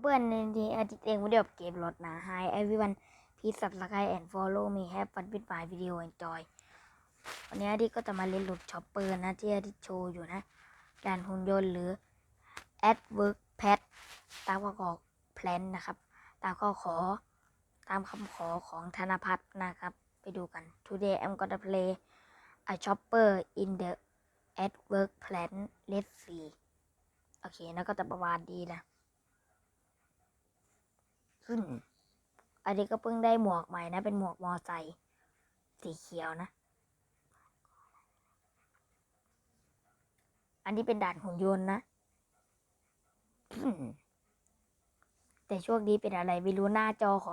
เพื่อนในนี้อาทิตย์เองวิดีโอเกมรถนะ Hi everyone please subscribe and follow me have fun with my video enjoy วันนี้อาทิตย์ก็จะมาเล่นรถช็อปเปอร์นะที่อาทิตย์โชว์อยู่นะด่านหุ่นยนต์หรือ at work pad ตามข้อขอแพลนนะครับ ตามข้อขอตามคำขอของธนพัฒน์นะครับ ไปดูกัน Today I'm gonna play a chopper in the at work plan let's see โอเค แล้วก็จะประมาณดีนะ ขึ้น อันนี้ก็เพิ่งได้หมวกใหม่นะ เป็นหมวกมอไซค์สีเขียวนะ อันนี้เป็นด่านหุ่นยนต์นะแต่ช่วงนี้เป็นอะไรไม่รู้หน้าจอขอ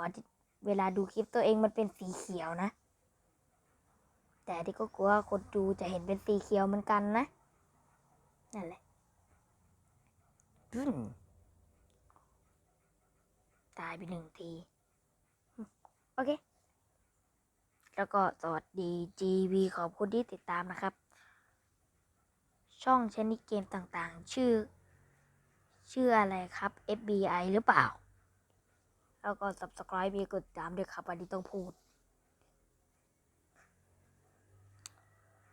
เวลาดูคลิปตัวเองมันเป็นสีเขียวนะ แต่ที่ก็กลัวคนดูจะเห็นเป็นสีเขียวเหมือนกันนะ นั่นแหละ ตายไปหนึ่งที โอเค แล้วก็สวัสดี GV ขอบคุณที่ติดตามนะครับ ช่องชนิดเกมต่างๆ ชื่อ ชื่ออะไรครับ FBI หรือเปล่า แล้วก็ subscribe มีกดตามด้วยครับอันนี้ต้องพูด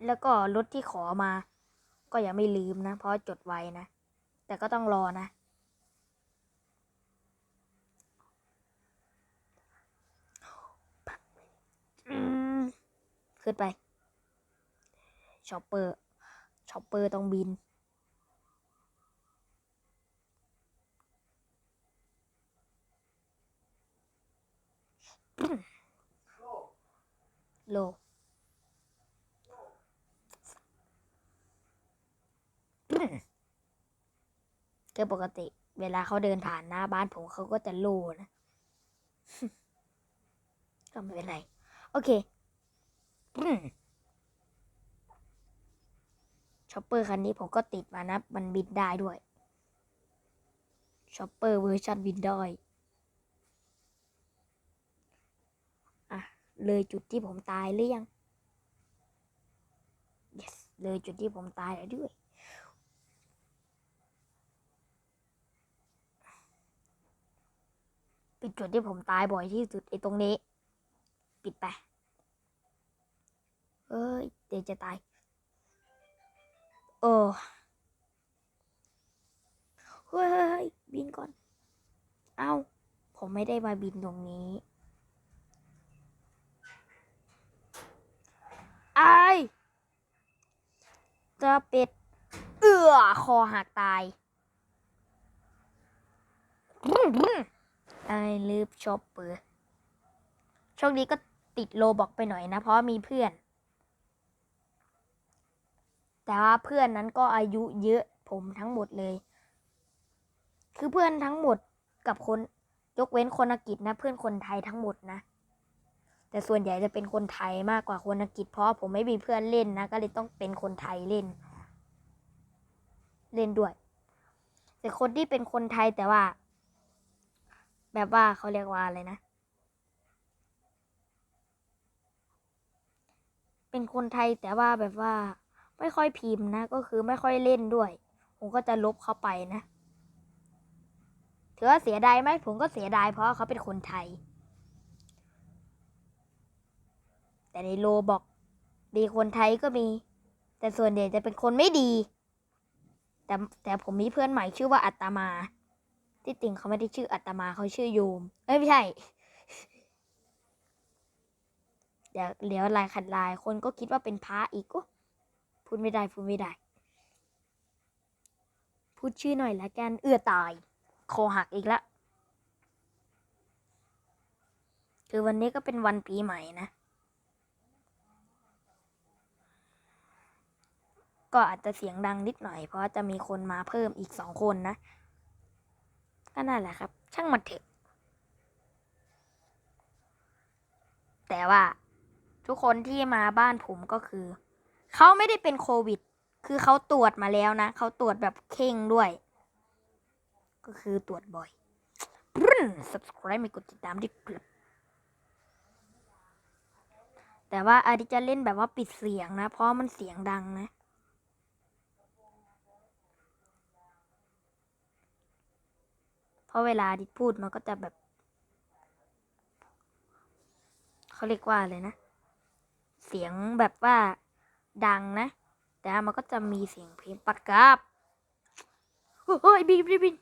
แล้วก็รถที่ขอมา ก็ยังไม่ลืมนะ เพราะจดไว้นะ แต่ก็ต้องรอนะ ขึ้นไปช็อปเปอร์ช็อปเปอร์ต้องบิน โลก็ปกติ เวลาเขาเดินผ่านหน้าบ้านผมเขาก็จะโลนะ ก็ไม่เป็นไร โอเค ช็อปเปอร์คันนี้ผมก็ติดมานะ มันบินได้ด้วยช็อปเปอร์เวอร์ชันบินได้อะเลยจุดที่ผมตายหรือยัง yes เลยจุดที่ผมตายแล้วด้วยเป็นจุดที่ผมตายบ่อยที่สุดไอ้ตรงนี้ ปิดไป เอ้ยเดี๋ยวจะตาย โอ้เฮ้ยบินก่อน เอาผมไม่ได้มาบินตรงนี้ไอจะเป็ด เอื้อคอหักตายไอลืบชอปเปอร์โชคดีก็ติดโลบอกไปหน่อยนะ เพราะมีเพื่อน แต่ว่าเพื่อนนั้นก็อายุเยอะผมทั้งหมดเลย คือเพื่อนทั้งหมดกับคนยกเว้นคนอังกฤษนะ เพื่อนคนไทยทั้งหมดนะ แต่ส่วนใหญ่จะเป็นคนไทยมากกว่าคนอังกฤษเพราะผมไม่มีเพื่อนเล่นนะ ก็เลยต้องเป็นคนไทยเล่น เล่นด้วย แต่คนที่เป็นคนไทยแต่ว่า แบบว่าเขาเรียกว่าอะไรนะเป็นคนไทยแต่ว่าแบบว่า ไม่ค่อยพิมพ์นะ ก็คือไม่ค่อยเล่นด้วย ผมก็จะลบเขาไปนะถือว่าเสียดายไหมผมก็เสียดายเพราะเขาเป็นคนไทย แต่ในโลบอกดีคนไทยก็มี แต่ส่วนใหญ่จะเป็นคนไม่ดี แต่แต่ผมมีเพื่อนใหม่ชื่อว่าอัตมา ที่จริงเขาไม่ได้ชื่ออัตมาเขาชื่อโยมเอ้ยไม่ใช่เดี๋ยวเดี๋ยวลายขัดลายคนก็คิดว่าเป็นพระอีกก็ พูดไม่ได้พูดไม่ได้ พูดชื่อหน่อยละกันเอื้อตาย คอหักอีกละคือวันนี้ก็เป็นวันปีใหม่นะ ก็อาจจะเสียงดังนิดหน่อย เพราะจะมีคนมาเพิ่มอีกสองคนนะ ก็นั่นแหละครับ ช่างมันเถอะ แต่ว่าทุกคนที่มาบ้านผมก็คือ เขาไม่ได้เป็นโควิด คือเขาตรวจมาแล้วนะ เขาตรวจแบบเข่งด้วย ก็คือตรวจบ่อยรึ้น subscribe ไม่กดติดตามด้วยครับแต่ว่าอาทิจะเล่นแบบว่าปิดเสียงนะ เพราะมันเสียงดังนะ เพราะเวลาดิพูดมันก็จะแบบ เขาเรียกว่าอะไรนะ เสียงแบบว่า ดังนะ แต่มันก็จะมีเสียงเพลงปัดกราบเฮ้ยบินบินบิน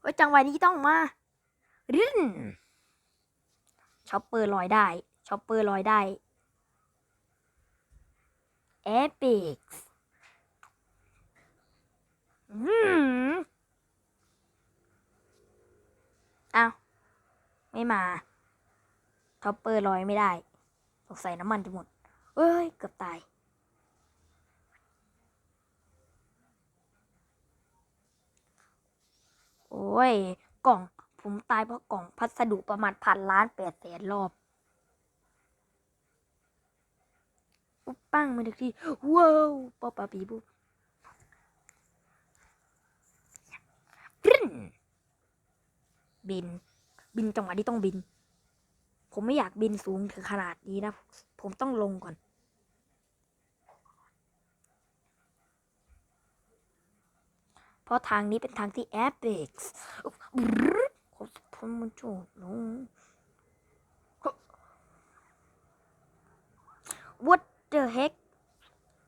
เฮ้ยจังหวะนี้ต้องมารินช็อปเปอร์ลอยได้ช็อปเปอร์ลอยได้เอพิกอืมอ้าว ไม่มา ท็อปเปอร์ลอยไม่ได้สงสัยน้ำมันจะหมดเอ้ย เกือบตาย โอ้ย กล่อง ผมตายเพราะกล่องพัสดุประมาณพันล้านแปดแสนรอบ ปุ๊บปั้งมาถึงที่ว้าวปอปาปีปุ๊บปรึ้นบิน บินจังหวะที่ต้องบิน ผมไม่อยากบินสูงถึงขนาดนี้นะ ผมต้องลงก่อน เพราะทางนี้เป็นทางที่แอปเปิกส์ผมมันโจดลง What the heck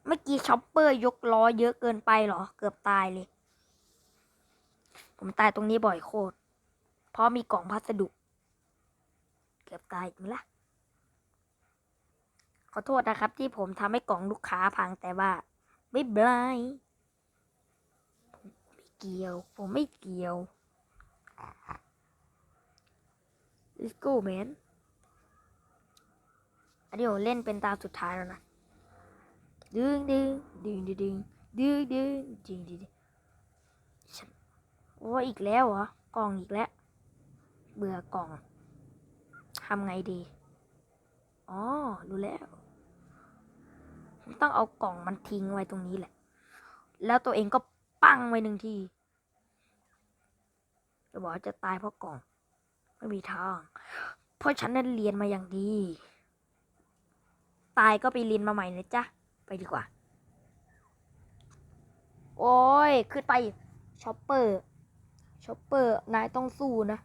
เมื่อกี้ช็อปเปอร์ยกล้อเยอะเกินไปเหรอ เกือบตายเลย ผมตายตรงนี้บ่อยโคตร เพราะมีกล่องพัสดุ เกือบตายอีกละขอโทษนะครับ ที่ผมทำให้กล่องลูกค้าพังแต่ว่า ไม่เป็นไรผมไม่เกี่ยว ผมไม่เกี่ยว let's go man อันนี้ผมเล่นเป็นตาสุดท้ายแล้วนะดึงดึงดึงดึงดึงดึงดึงดึงดึงโอ้อีกแล้วเหรอกล่องอีกแล้ว เบื่อกล่อง ทำไงดี อ๋อ รู้แล้ว ต้องเอากล่องมันทิ้งไว้ตรงนี้แหละ แล้วตัวเองก็ปังไว้หนึ่งทีจะบอกว่าจะตายเพราะกล่อง ไม่มีทาง เพราะฉันนั้นเรียนมาอย่างดี ตายก็ไปเรียนมาใหม่นะจ๊ะ ไปดีกว่า โอ้ย ขึ้นไปช็อปเปอร์ช็อปเปอร์ นายต้องสู้นะ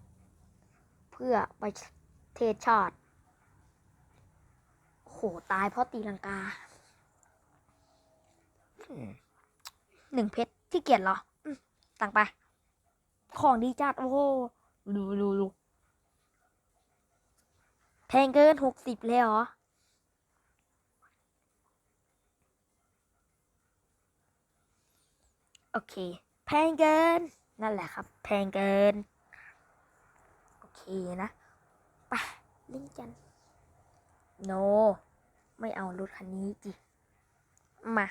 เพื่อไป เทศชาติโหตายเพราะตีลังกาอืมหนึ่งเพชรที่เกียจเหรออืมตังไป ของดีจัด โอ้โหดูดูดูแพงเกินหกสิบเลยเหรอ โอเค แพงเกิน นั่นแหละครับ แพงเกิน โอเคนะ ไปเล่นกัน โน ไม่เอารถคันนี้จิมา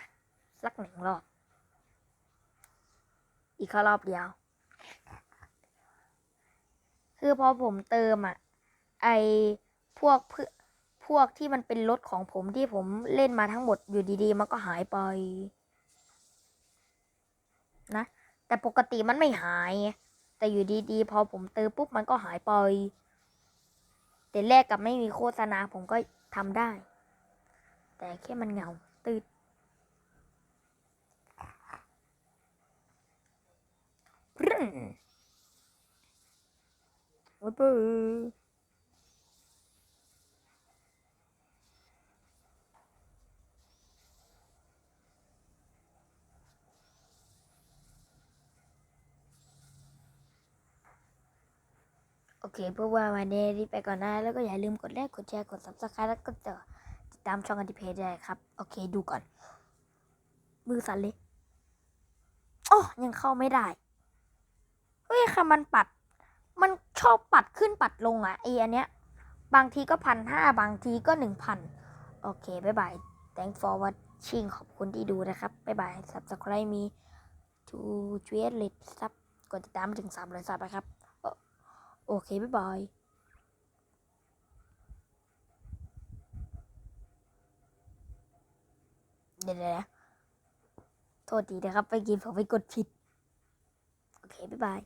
สักหนึ่งรอบ อีกแค่รอบเดียว คือพอผมเติมอะไอพวกเพื่อพวกที่มันเป็นรถของผมที่ผมเล่นมาทั้งหมดอยู่ดีๆ มันก็หายไป นะ แต่ปกติมันไม่หาย แต่อยู่ดีๆ พอผมเติมปุ๊บมันก็หายไป แต่แรกกับไม่มีโฆษณาผมก็ทำได้ แต่แค่มันเหงาตืดรึ้นโโอเคเพื่อว่าวันนี้รีบไปก่อนนะแล้วก็อย่าลืมกดไลค์กดแชร์กด subscribe แล้วก็จะติดตามช่องอันดิเพจได้ครับ โอเคดูก่อน มือสั่นเลยโอ้ยังเข้าไม่ได้เฮ้ยค่ะมันปัด มันชอบปัดขึ้นปัดลงอะไออันเนี้ย บางทีก็พันห้าบางทีก็หนึ่งพันโอเคบ๊ายบาย thank for watching ขอบคุณที่ดูนะครับบ๊ายบาย subscribe มี to ช่วยเล็ดซับกดติดตามถึงสามร้อยซับนะครับ โอเค บ๊ายบายเดี๋ยวๆนะโทษทีนะครับ ไปกินผมไปกดผิด โอเค บ๊ายบาย